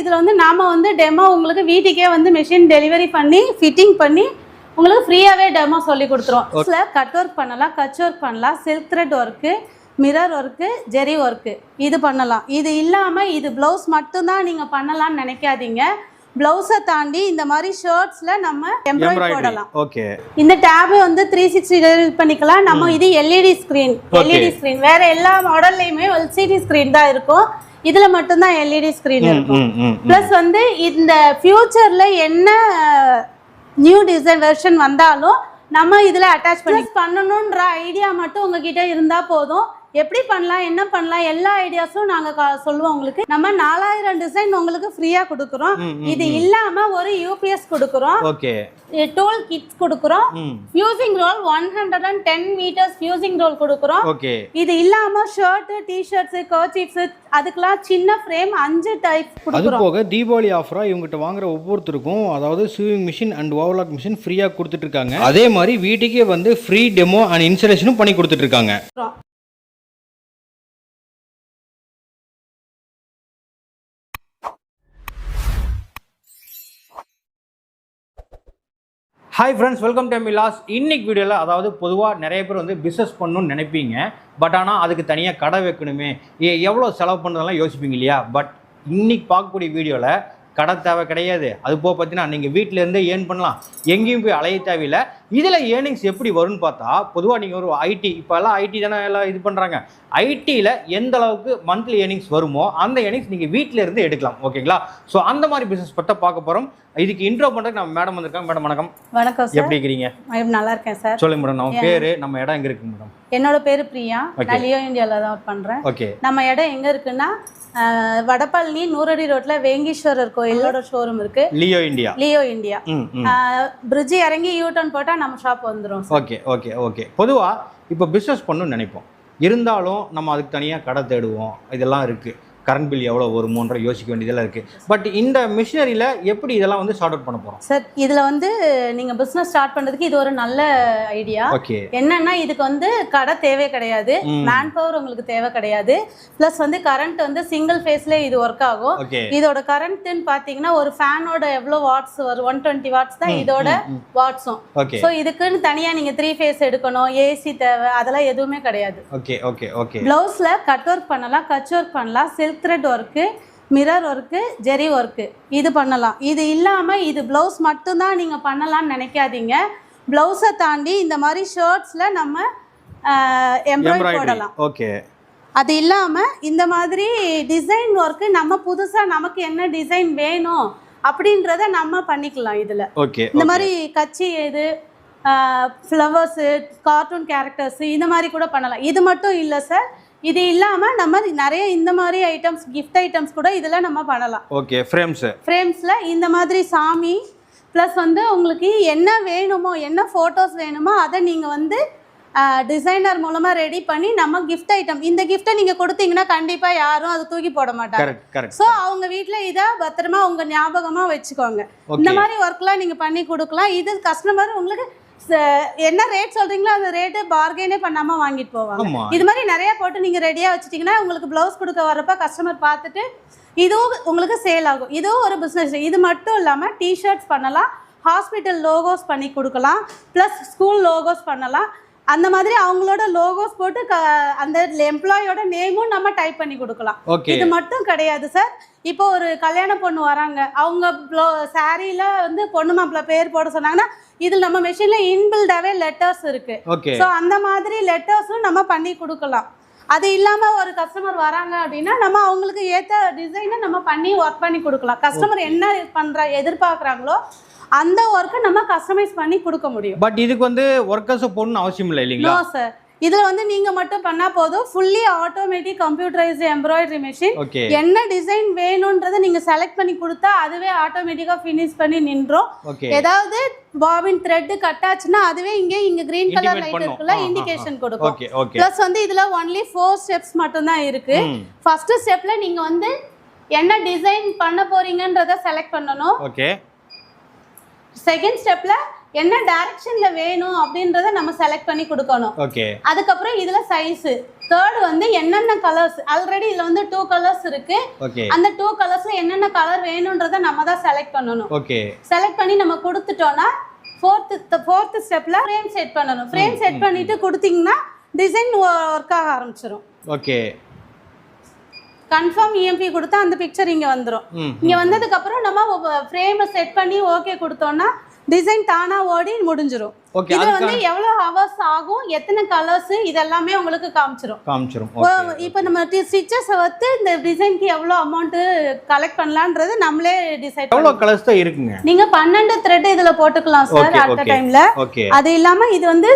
இதில் வந்து நாம வந்து டெமோ உங்களுக்கு வீட்டுக்கே வந்து மிஷின் டெலிவரி பண்ணி ஃபிட்டிங் பண்ணி உங்களுக்கு ஃப்ரீயாகவே டெமோ சொல்லி கொடுத்துருவோம். இதில் கட் ஒர்க் பண்ணலாம் கச் ஒர்க் பண்ணலாம். Silk thread work mirror work zari work இது பண்ணலாம். இது இல்லாமல் இது ப்ளவுஸ் மட்டும்தான் நீங்கள் பண்ணலாம்னு நினைக்காதீங்க. ப்ளவுஸை தாண்டி இந்த மாதிரி ஷர்ட்ஸில் நம்ம எம்ப்ராய்டரி போடலாம். ஓகே இந்த டேப் வந்து த்ரீ சிக்ஸ்டி பண்ணிக்கலாம். நம்ம இது எல்இடி ஸ்க்ரீன் எல்இடி ஸ்க்ரீன் வேற எல்லா மாடல்லையுமே எல்சிடி ஸ்க்ரீன் தான் இருக்கும். இதுல மட்டும்தான் எல்இடி ஸ்க்ரீன் இருக்கும். ம் ம் ப்ளஸ் வந்து இந்த ஃபியூச்சர்ல என்ன நியூ டிசைன் வெர்ஷன் வந்தாலும் நம்ம இதுல அட்டாச் பண்ணி பண்ணணுன்ற ஐடியா மட்டும் உங்ககிட்ட இருந்தா போதும். எப்படி பண்ணலாம் என்ன பண்ணலாம் எல்லா ஐடியாஸும் நாங்க சொல்லுவோம் உங்களுக்கு. நம்ம நாலாயிரம் டிசைன் உங்களுக்கு ஃப்ரீயா கொடுக்குறோம். இது இல்லாம ஒரு யூபிஎஸ் கொடுக்குறோம். ஓகே. டோல் கிட்ஸ் கொடுக்குறோம். Fusing roll one hundred and ten metres fusing roll கொடுக்குறோம். இது இல்லாம ஷர்ட் டிஷர்ட்ஸ் கர்ச்சீஃப்ஸ் அதுக்கெல்லாம் சின்ன ஃப்ரேம் அஞ்சு டைப் அது கொடுக்குறோம். போக தீபாவளி ஆஃபராக இவங்ககிட்ட வாங்குற ஒவ்வொருத்தருக்கும் அதாவது sewing machine and overlock machine ஃப்ரீயாக கொடுத்துட்டு இருக்காங்க. அதே மாதிரி வீட்டுக்கே வந்து ஃப்ரீ டெமோ அண்ட் இன்ஸ்டலேஷனும் பண்ணி கொடுத்துட்டு இருக்காங்க. ஹாய் ஃப்ரெண்ட்ஸ் வெல்கம் டு மிலாஸ் இன்னைக்கு வீடியோவில் அதாவது பொதுவாக நிறைய பேர் வந்து பிஸ்னஸ் பண்ணணும்னு நினைப்பீங்க. பட் ஆனால் அதுக்கு தனியாக கடை வைக்கணுமே. ஏ எவ்வளோ செலவு பண்ணுறதெல்லாம் யோசிப்பீங்க இல்லையா? பட் இன்னைக்கு பார்க்கக்கூடிய வீடியோவில் கடை தேவை கிடையாது. அது போக பார்த்தீங்கன்னா நீங்கள் வீட்டிலேருந்தே ஏர்ன் பண்ணலாம். எங்கேயும் போய் அலைய தேவையில்லை. இதில் ஏர்னிங்ஸ் எப்படி வரும்னு பார்த்தா பொதுவாக நீங்கள் ஒரு ஐடி இப்போ எல்லாம் ஐடி தானே எல்லாம் இது பண்ணுறாங்க ஐடியில் எந்த அளவுக்கு மந்த்லி ஏர்னிங்ஸ் வருமோ அந்த ஏர்னிங்ஸ் நீங்கள் வீட்டில் இருந்து எடுக்கலாம் ஓகேங்களா? ஸோ அந்த மாதிரி பிஸ்னஸ் பற்றி பார்க்க போகிறோம் இதுக்கு இன்ட்ரோ பண்ணுறதுக்கு நம்ம மேடம் வந்திருக்காங்க. மேடம் வணக்கம். வணக்கம் சார் எப்படி இருக்கிறீங்க? நல்லா இருக்கேன் சார் சொல்லுங்க மேடம் நம்ம பேரு நம்ம இடம் எங்க இருக்கு மேடம் என்னோட பேரு பிரியா. நான் லியோ இந்தியாவில் தான் பண்றேன். ஓகே நம்ம இடம் எங்க இருக்குன்னா வடபழனி நூறடி ரோட்ல வேங்கீஸ்வரர் கோயிலோட ஷோரூம் இருக்கு. Leo India. Leo India. Bridge இறங்கி யூ டர்ன் போட்டா நம்ம ஷாப் வந்துடும் ஓகே ஓகே ஓகே பொதுவாக இப்போ பிஸ்னஸ் பண்ணணும்னு நினைப்போம். இருந்தாலும் நம்ம அதுக்கு தனியாக கடை தேடுவோம். இதெல்லாம் இருக்குது கரண்ட் பில் எவ்வளோ வருமோன்ற யோசிக்க வேண்டியதெல்லாம் இருக்கு. பட் இந்த மிஷினரியில் எப்படி இதெல்லாம் வந்து ஸ்டார்ட் அவுட் பண்ண போகிறோம் சார் இதுல வந்து நீங்க பிசினஸ் ஸ்டார்ட் பண்றதுக்கு இது ஒரு நல்ல ஐடியா ஓகே என்னன்னா இதுக்கு வந்து கடை தேவை கிடையாது. மேன் பவர் உங்களுக்கு தேவை கிடையாது. ப்ளஸ் வந்து கரண்ட் வந்து சிங்கிள் ஃபேஸ்ல இது ஒர்க் ஆகும். இதோட கரண்ட்னு பாத்தீங்கன்னா ஒரு ஃபேனோட எவ்வளவு வாட்ஸ் வரும்? ஒன் டுவெண்ட்டி வாட்ஸ் தான் இதோட வாட்ஸும் ஸோ இதுக்குன்னு தனியா நீங்க த்ரீ ஃபேஸ் எடுக்கணும். ஏசி தேவை. அதெல்லாம் எதுவுமே கிடையாது. ஓகே ஓகே ஓகே பிளவுஸ்ல கட் ஒர்க் பண்ணலாம் கச் ஒர்க் பண்ணலாம். Silk thread work mirror work zari work இது பண்ணலாம். இது இல்லாம இது பிளவுஸ் மட்டும்தான் நீங்க பண்ணலாம்னு நினைக்காதீங்க. பிளவுஸை தாண்டி இந்த மாதிரி ஷர்ட்ஸ்ல நம்ம எம்ப்ராய்டரி போடலாம். ஓகே அது இல்லாம இந்த மாதிரி டிசைன் ஒர்க்கு நம்ம புதுசா நமக்கு என்ன டிசைன் வேணும் அப்படின்றத நம்ம பண்ணிக்கலாம் இதுல. ஓகே இந்த மாதிரி கச்சி இது ஃப்ளவர்ஸு கார்ட்டூன் கேரக்டர்ஸு இந்த மாதிரி கூட பண்ணலாம். இது மட்டும் இல்லை சார் இது இல்லாமல் நம்ம நிறைய இந்த மாதிரி ஐட்டம்ஸ் கிஃப்ட் ஐட்டம்ஸ் கூட இதில் நம்ம பண்ணலாம். ஓகே ஃப்ரேம்ஸு ஃப்ரேம்ஸில் இந்த மாதிரி சாமி ப்ளஸ் வந்து உங்களுக்கு என்ன வேணுமோ என்ன ஃபோட்டோஸ் வேணுமோ அதை நீங்கள் வந்து டிசைனர் மூலமாக ரெடி பண்ணி நம்ம கிஃப்ட் ஐட்டம் இந்த கிஃப்ட்டை நீங்கள் கொடுத்தீங்கன்னா கண்டிப்பாக யாரும் அதை தூக்கி போட மாட்டாங்க. கரெக்ட் கரெக்ட் ஸோ அவங்க வீட்டில் இதை பத்திரமா உங்க ஞாபகமா வச்சுக்கோங்க. இந்த மாதிரி ஒர்க்லாம் நீங்க பண்ணி கொடுக்கலாம். இது கஸ்டமர் உங்களுக்கு என்ன ரேட் சொல்றீங்களோ அந்த ரேட்டு பார்கெனே பண்ணாம வாங்கிட்டு போவாங்க. இது மாதிரி நிறைய போட்டு நீங்க ரெடியா வச்சிட்டீங்கன்னா உங்களுக்கு பிளவுஸ் கொடுக்க வரப்ப கஸ்டமர் பார்த்துட்டு இதுவும் உங்களுக்கு சேல் ஆகும். இதுவும் ஒரு பிஸ்னஸ் இது மட்டும் இல்லாமல் டிஷர்ட்ஸ் பண்ணலாம் ஹாஸ்பிட்டல் லோகோஸ் பண்ணி கொடுக்கலாம் ப்ளஸ் ஸ்கூல் லோகோஸ் பண்ணலாம். அந்த மாதிரி அவங்களோட லோகோஸ் போட்டு க அந்த எம்ப்ளாயோட நேமும் நம்ம டைப் பண்ணி கொடுக்கலாம். இது மட்டும் கிடையாது சார் இப்போ ஒரு கல்யாண பொண்ணு வராங்க. அவங்க சாரியில வந்து பொண்ணு மாப்பிள்ள பேர் போட சொன்னாங்கன்னா இதில் நம்ம மெஷினில் இன்பில்டாவே லெட்டர்ஸ் இருக்கு. ஓகே ஸோ அந்த மாதிரி லெட்டர்ஸும் நம்ம பண்ணி கொடுக்கலாம். அது இல்லாம ஒரு கஸ்டமர் வராங்க அப்படின்னா நம்ம அவங்களுக்கு ஏத்த டிசைனை நம்ம பண்ணி ஒர்க் பண்ணி கொடுக்கலாம். கஸ்டமர் என்ன பண்ற எதிர்பார்க்குறாங்களோ அந்த ஒர்க்கை நம்ம கஸ்டமைஸ் பண்ணி கொடுக்க முடியும். பட் இதுக்கு வந்து ஒர்க்கர்ஸ் போடணும்னு அவசியம் இல்லை இல்லைங்களா? சார் இதுல வந்து நீங்க மட்டும் பண்ணா போதும். Fully automatic computerised embroidery machine என்ன டிசைன் வேணும்ன்றதை நீங்க செலக்ட் பண்ணி கொடுத்தா அதுவே ஆட்டோமேட்டிக்கா ஃபினிஷ் பண்ணி நின்றோம். ஏதாவது பாபின் த்ரெட் கட் ஆச்சுன்னா அதுவே இங்க இங்க கிரீன் கலர் லைட். இருக்குல்ல. இண்டிகேஷன் கொடுக்கும். ப்ளஸ் வந்து இதுல ஒன்லி ஃபோர் ஸ்டெப்ஸ் மட்டும் தான் இருக்கு ஃபர்ஸ்ட் ஸ்டெப்ல நீங்க வந்து என்ன டிசைன் பண்ண போறீங்கன்றத செலக்ட் பண்ணணும். ஓகே செகண்ட் ஸ்டெப்ல என்ன டைரக்ஷன்ல வேணும் அப்படின்றத நம்ம செலக்ட் பண்ணி கொடுக்கணும். ஓகே அதுக்கப்புறம் இதுல சைஸ் தேர்ட் வந்து என்னென்ன கலர்ஸ் ஆல்ரெடி இதுல வந்து டூ கலர்ஸ் இருக்கு. அந்த டூ கலர்ஸ்ல என்னென்ன கலர் வேணுன்றத நம்ம தான் செலக்ட் பண்ணணும். ஓகே செலக்ட் பண்ணி நம்ம கொடுத்துட்டோம்னா ஃபோர்த்து ஃபோர்த்து ஸ்டெப்ல ஃப்ரேம் செட் பண்ணணும். ஃப்ரேம் செட் பண்ணிட்டு கொடுத்தீங்கன்னா டிசைன் ஒர்க் ஆக ஆரம்பிச்சிடும் ஓகே கன்ஃபார்ம் இஎம்பி கொடுத்தா அந்த பிக்சர் இங்க வந்துடும் இங்க வந்ததுக்கு அப்புறம் நம்ம ஃப்ரேமை செட் பண்ணி ஓகே கொடுத்தோம்னா டிசைன் தானா ஓடி முடிஞ்சிரும். ஓகே இது அதுக்கு வந்து எவ்வளவு ஹவர்ஸ் ஆகும் எத்தனை கலர்ஸ் இதெல்லாமே உங்களுக்கு காமிச்சிரும். காமிச்சிரும். இப்போ நம்ம ஸ்டிச்சஸை வந்து இந்த டிசைனுக்கு எவ்வளோ அமௌண்ட் கலெக்ட் பண்ணலான்றது நம்மளே டிசைட் எவ்வளோ கலர்ஸ் தான் இருக்குங்க? நீங்க பன்னெண்டு த்ரெட் இதுல போட்டுக்கலாம் சார் அட். டைம்ல அது இல்லாம இது வந்து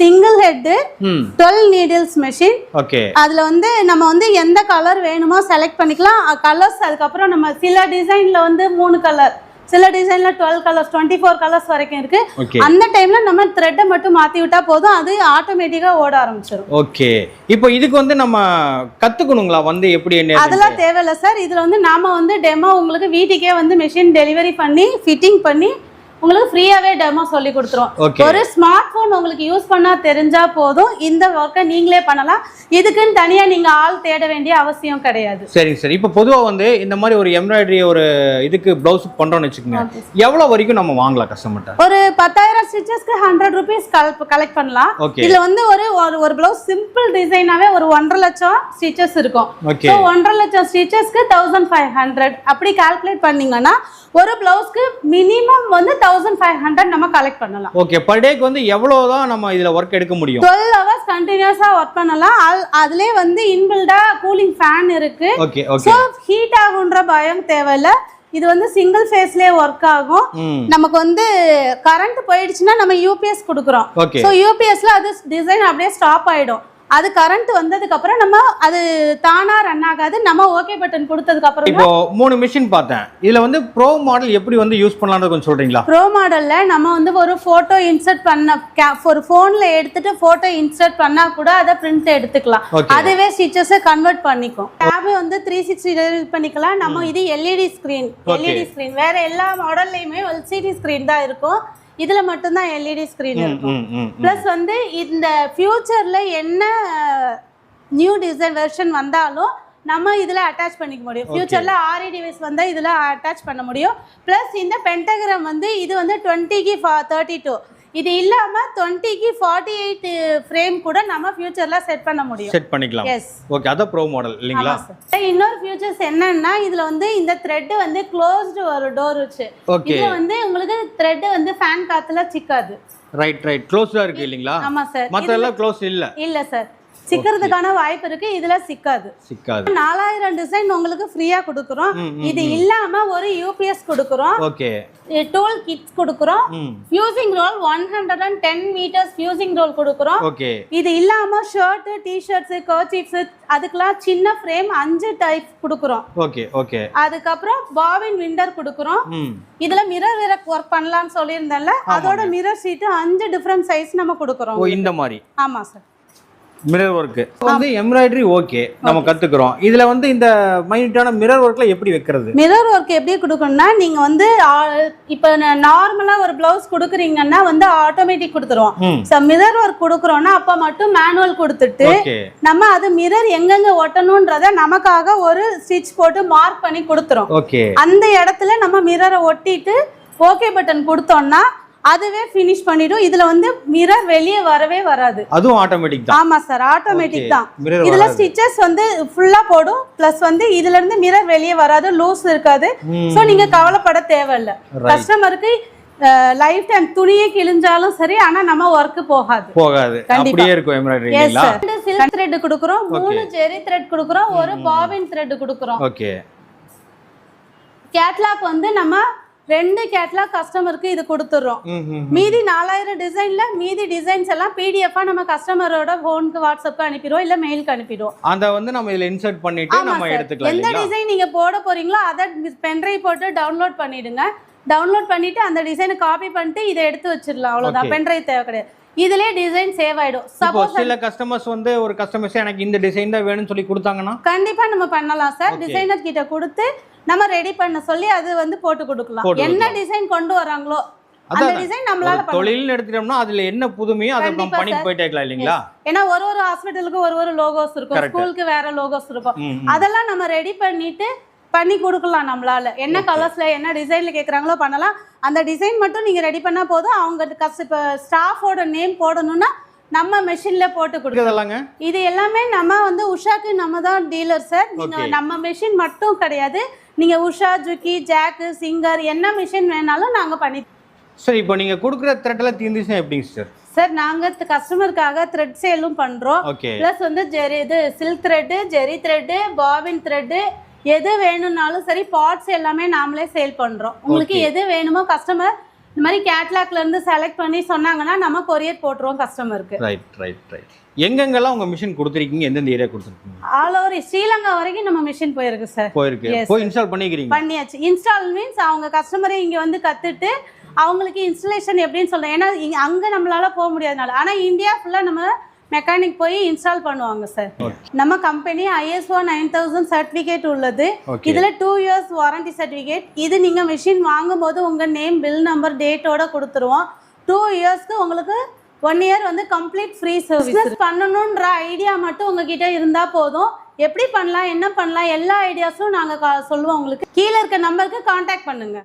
சிங்கிள் ஹெட் ம். டுவெல் நீடில்ஸ் மெஷின் ஓகே அதுல வந்து நம்ம வந்து எந்த கலர் வேணுமோ செலக்ட் பண்ணிக்கலாம். கலர்ஸ் அதுக்கப்புறம் நம்ம சில டிசைன்ல வந்து மூணு கலர் சில டிசைன்ல twelve colours twenty four colours வரைக்கும் இருக்கு. அந்த டைம்ல நம்ம த்ரெட்டை மட்டும் மாத்தி விட்டா போதும் அது ஆட்டோமேட்டிக்கா ஓட ஆரம்பிச்சிடும் ஓகே இப்போ இதுக்கு வந்து நம்ம கத்துக்கணுங்களா? வந்து எப்படி என்ன அதெல்லாம் தேவையில்ல சார் இதுல வந்து நாம வந்து டெமோ உங்களுக்கு வீட்டுக்கே வந்து மெஷின் டெலிவரி பண்ணி ஃபிட்டிங் பண்ணி உங்களுக்கு ஃப்ரீயாவே டெமோ சொல்லி கொடுத்துருவோம் ஒரு ஸ்மார்ட் போன் உங்களுக்கு யூஸ் பண்ணா தெரிஞ்சா போதும். இந்த ஒர்க்கை நீங்களே பண்ணலாம். இதுக்குன்னு தனியா நீங்க ஆள் தேட வேண்டிய அவசியம் கிடையாது. சரிங்க சார். இப்போ பொதுவாக வந்து இந்த மாதிரி ஒரு எம்ப்ராய்டரி ஒரு இதுக்கு ப்ளவுஸ் பண்ணுறோம்னு வச்சுக்கோங்க. எவ்வளோ வரைக்கும் நம்ம வாங்கலாம் கஸ்டமர்கிட்ட ஒரு பத்தாயிரம் ஸ்டிச்சஸ்க்கு ஹண்ட்ரட் ருபீஸ் கலெக்ட் பண்ணலாம். இதுல வந்து ஒரு ஒரு பிளவுஸ் சிம்பிள் டிசைனாவே ஒரு ஒன்றரை லட்சம் ஸ்டிச்சஸ் இருக்கும். ஒன்றரை லட்சம் ஸ்டிச்சஸ்க்கு தௌசண்ட் ஃபைவ் ஹண்ட்ரட் அப்படி கால்குலேட் பண்ணீங்கன்னா ஒரு பிளவுஸ்க்கு மினிமம் வந்து தௌசண்ட் ஃபைவ் ஹண்ட்ரட் நம்ம கலெக்ட் பண்ணலாம். ஓகே பர் டேக்கு வந்து எவ்வளோ தான் நம்ம இதில் ஒர்க் எடுக்க முடியும்? டுவெல் ஹவர்ஸ் கண்டினியூஸாக ஒர்க் பண்ணலாம். அதுலயே வந்து இன்பில்டா கூலிங் ஃபேன் இருக்கு. ஓகே ஓகே ஸோ ஹீட் ஆகுன்ற பயம் தேவையில்ல. இது வந்து சிங்கிள் ஃபேஸ்லேயே ஒர்க் ஆகும். நமக்கு வந்து கரண்ட் போயிடுச்சுன்னா நம்ம யூபிஎஸ் கொடுக்குறோம். ஸோ யூபிஎஸ்ல அது டிசைன் அப்படியே ஸ்டாப் ஆயிடும். அது கரண்ட் வந்ததுக்கு அப்புறம் நம்ம அது தானா ரன் ஆகாது. நம்ம ஓகே பட்டன் கொடுத்ததுக்கு அப்புறம் இப்போ மூணு மிஷின் பார்த்தேன். இதுல வந்து ப்ரோ மாடல் எப்படி வந்து யூஸ் பண்ணலாம்னு கொஞ்சம் சொல்றீங்களா? ப்ரோ மாடல்ல நம்ம வந்து ஒரு போட்டோ இன்சர்ட் பண்ண ஒரு போன்ல எடுத்துட்டு போட்டோ இன்சர்ட் பண்ணா கூட அதை பிரிண்ட் எடுத்துக்கலாம். அதுவே ஸ்டிச்சஸை கன்வெர்ட் பண்ணிக்கும். டேப் வந்து த்ரீ சிக்ஸ்டி பண்ணிக்கலாம். நம்ம இது எல்இடி ஸ்க்ரீன் எல்இடி ஸ்க்ரீன் வேற எல்லா மாடல்லையுமே எல்சிடி ஸ்க்ரீன் தான் இருக்கும். இதுல மட்டும்தான் எல்இடி ஸ்க்ரீன் ம் இருக்கும். ப்ளஸ் வந்து இந்த ஃபியூச்சர்ல என்ன நியூ டிசைன் வெர்ஷன் வந்தாலும் நம்ம இதில் அட்டாச் பண்ணிக்க முடியும். ஃபியூச்சரில் ஆரி டிவைஸ் வந்தால் இதில் அட்டாச் பண்ண முடியும். ப்ளஸ் இந்த பென்டகிராம் வந்து இது வந்து டுவெண்ட்டிக்கு ஃபா தேர்ட்டி டூ இது இல்லாமல் டுவெண்ட்டிக்கு ஃபார்ட்டி எயிட் ஃப்ரேம் கூட நம்ம ஃபியூச்சரில் செட் பண்ண முடியும். செட் பண்ணிக்கலாம். எஸ் ஓகே அதான் ப்ரோ மாடல் இல்லைங்களா? இன்னொரு ஃபியூச்சர்ஸ் என்னன்னா இதுல வந்து இந்த த்ரெட் வந்து க்ளோஸ்டு ஒரு டோர் வச்சு. இதுல வந்து உங்களுக்கு த்ரெட் வந்து ஃபேன் காத்துல சிக்காது. ரைட் ரைட் க்ளோஸ்டா இருக்கு இல்லைங்களா? ஆமா சார் மத்த எல்லாம் க்ளோஸ் இல்ல. இல்ல சார் சிக்கிறதுக்கான வாய்ப்பு இருக்கு. இதுல சிக்காது. சிக்காது. நாலாயிரம் டிசைன் உங்களுக்கு ஃப்ரீயா கொடுக்குறோம். இது இல்லாம ஒரு யூபிஎஸ் கொடுக்குறோம். ஓகே. டூல் கிட்ஸ் கொடுக்குறோம். Fusing roll one hundred and ten metres fusing roll கொடுக்குறோம். ஓகே. இது இல்லாம ஷர்ட் டிஷர்ட்ஸ் கர்ச்சீஃப்ஸ் அதுக்கெல்லாம் சின்ன ஃப்ரேம் அஞ்சு டைப் கொடுக்குறோம். Okay okay. அதுக்கப்புறம் பாபின் விண்டர் கொடுக்குறோம். இதுல மிரர் வேற ஒர்க் பண்ணலாம்னு சொல்லியிருந்தேன்ல. அதோட மிரர் சீட்டு அஞ்சு டிஃப்ரெண்ட் சைஸ் நம்ம கொடுக்குறோம் இந்த மாதிரி. ஆமா சார் மிரர் ஒர்க் வந்து எம்ப்ராய்டரி ஓகே நம்ம கத்துக்கிறோம். இதுல வந்து இந்த மைனியூட்டான மிரர் ஒர்க்ல எப்படி வைக்கிறது? மிரர் ஒர்க் எப்படி கொடுக்கணும்னா நீங்க வந்து இப்ப நார்மலா ஒரு பிளவுஸ் கொடுக்குறீங்கன்னா வந்து ஆட்டோமேட்டிக் கொடுத்துருவோம். ஸோ மிரர் ஒர்க் கொடுக்குறோம்னா அப்ப மட்டும் மேனுவல் கொடுத்துட்டு நம்ம அது மிரர் எங்கெங்க ஒட்டணுன்றத நமக்காக ஒரு ஸ்டிச் போட்டு மார்க் பண்ணி கொடுத்துரும். அந்த இடத்துல நம்ம மிரரை ஒட்டிட்டு ஓகே பட்டன் கொடுத்தோம்னா அதுவே ஃபினிஷ் பண்ணிடும். இதுல வந்து மிரர் வெளியே வரவே வராது. அதுவும் ஆட்டோமேட்டிக் தான். ஆமா சார் ஆட்டோமேட்டிக் தான். இதுல ஸ்டிச்சஸ் வந்து ஃபுல்லா போடும். பிளஸ் வந்து இதுல இருந்து மிரர் வெளியே வராது. லூஸ் இருக்காது. சோ நீங்க கவலைப்பட தேவையில்ல. கஸ்டமருக்கு லைஃப் டைம் துணியே கிழிஞ்சாலும் சரி ஆனா நம்ம ஒர்க் போகாது. போகாது. அப்படியே இருக்கும் எம்ப்ராய்டரி எஸ் இல்லைங்களா? சார் ரெண்டு சில்க் த்ரெட் கொடுக்குறோம். மூணு ஜெரி த்ரெட் கொடுக்குறோம். ஒரு பாபின் த்ரெட் கொடுக்குறோம். ஓகே கேட்லாக் வந்து நம்ம ரெண்டு கேட்லாக் கஸ்டமருக்கு இது கொடுத்துறோம். ம் ம் மீதி நாலாயிரம் டிசைன்ல மீதி டிசைன்ஸ் எல்லாம் பிடிஎஃபா நம்ம கஸ்டமரோட ஃபோனுக்கு வாட்ஸ்அப்க்கு அனுப்பிடுவோம் இல்ல மெயிலுக்கு அனுப்பிடுவோம். அத வந்து நம்ம இதுல இன்சர்ட் பண்ணிட்டு நம்ம எடுத்துக்கலாம் எந்த டிசைன் நீங்க போட போறீங்களோ அதை பென்ட்ரைவ் போட்டு டவுன்லோட் பண்ணிடுங்க. டவுன்லோட் பண்ணிட்டு அந்த டிசைனை காப்பி பண்ணிட்டு இதை எடுத்து வச்சிடலாம். அவ்வளவுதான். பென்ட்ரைவ் தேவை கிடையாது. இதுலயே டிசைன் சேவ் ஆயிடும். சப்போஸ் சில கஸ்டமர்ஸ் வந்து ஒரு கஸ்டமர்ஸ் எனக்கு இந்த டிசைன் தான் வேணும்னு சொல்லி கொடுத்தாங்கன்னா? கண்டிப்பா நம்ம பண்ணலாம் சார். டிசைனர் கிட்ட கொடுத்து நம்ம ரெடி பண்ண சொல்லி அது வந்து போட்டு கொடுக்கலாம். என்ன டிசைன் கொண்டு வராங்களோ அந்த டிசைன் நம்மளால எடுத்துட்டோம்னா அதுல என்ன புதுமையோ அதை நம்ம கண்டிப்பா பண்ணிட்டு sir. போயிட்டே இருக்கலாம் இல்லைங்களா? ஏன்னா ஒரு ஒரு ஹாஸ்பிட்டலுக்கு ஒரு ஒரு லோகோஸ் இருக்கும். ஸ்கூலுக்கு வேற லோகோஸ் இருக்கும். அதெல்லாம் நம்ம ரெடி பண்ணிட்டு பண்ணி கொடுக்கலாம் நம்மளால. என்ன. கலர்ஸ்ல என்ன டிசைன்ல கேக்குறாங்களோ பண்ணலாம். அந்த டிசைன் மட்டும் நீங்க ரெடி பண்ணா போதும். அவங்க கஷ்ட இப்போ ஸ்டாஃபோட நேம் போடணும்னா நம்ம மெஷின்ல போட்டு கொடுக்கலாம் இதெல்லாங்க? இது எல்லாமே நம்ம வந்து உஷாக்கு நம்ம தான் டீலர் சார் நீங்க. நம்ம மெஷின் மட்டும் கிடையாது. நீங்க உஷா ஜுக்கி ஜாக்கு சிங்கர் என்ன மிஷின் வேணாலும் நாங்க பண்ணி சரி இப்போ நீங்க கொடுக்குற த்ரெட்டெல்லாம் தீர்ந்துச்சுன்னா எப்படிங்க சார் சார் நாங்க கஸ்டமருக்காக த்ரெட் சேலும் பண்றோம். ப்ளஸ் வந்து ஜெரி இது silk thread zari thread bobbin thread எது வேணும்னாலும் சரி பார்ட்ஸ் எல்லாமே நாமளே சேல் பண்றோம். உங்களுக்கு. எது வேணுமோ கஸ்டமர் இந்த மாதிரி கேட்லாக்ல இருந்து செலக்ட் பண்ணி சொன்னாங்கன்னா நம்ம கொரியர் போட்டுருவோம் கஸ்டமருக்கு ரைட் ரைட் ரைட் எங்கெங்கெல்லாம் உங்க மிஷின் கொடுத்துருக்கீங்க? எந்தெந்த ஏரியா கொடுத்துருக்கீங்க? ஆல் ஓவர் ஸ்ரீலங்கா வரைக்கும் நம்ம மிஷின் போயிருக்கு சார் போயிருக்கு. போய் இன்ஸ்டால் பண்ணிக்கிறீங்க? பண்ணியாச்சு. இன்ஸ்டால் மீன்ஸ் அவங்க கஸ்டமரே இங்க வந்து கத்துட்டு அவங்களுக்கு இன்ஸ்டலேஷன் எப்படின்னு சொல்றேன். ஏன்னா அங்க நம்மளால போக முடியாதனால ஆனா இந்தியா ஃபுல்லா நம்ம மெக்கானிக் போய் இன்ஸ்டால் பண்ணுவாங்க சார் நம்ம company ISO nine thousand certificate உள்ளது. இதுல டூ இயர்ஸ் வாரண்டி சர்டிஃபிகேட் இது நீங்க மிஷின் வாங்கும்போது உங்க நேம் பில் நம்பர் டேட்டோட கொடுத்துருவோம். டூ இயர்ஸ்க்கு உங்களுக்கு ஒன் இயர் வந்து கம்ப்ளீட் ஃப்ரீ சர்வீஸ் பண்ணணுன்ற ஐடியா மட்டும் உங்ககிட்ட இருந்தா போதும். எப்படி பண்ணலாம் என்ன பண்ணலாம் எல்லா ஐடியாஸும் நாங்க கா- சொல்லுவோம் உங்களுக்கு. கீழே இருக்க நம்பருக்கு காண்டாக்ட் பண்ணுங்க.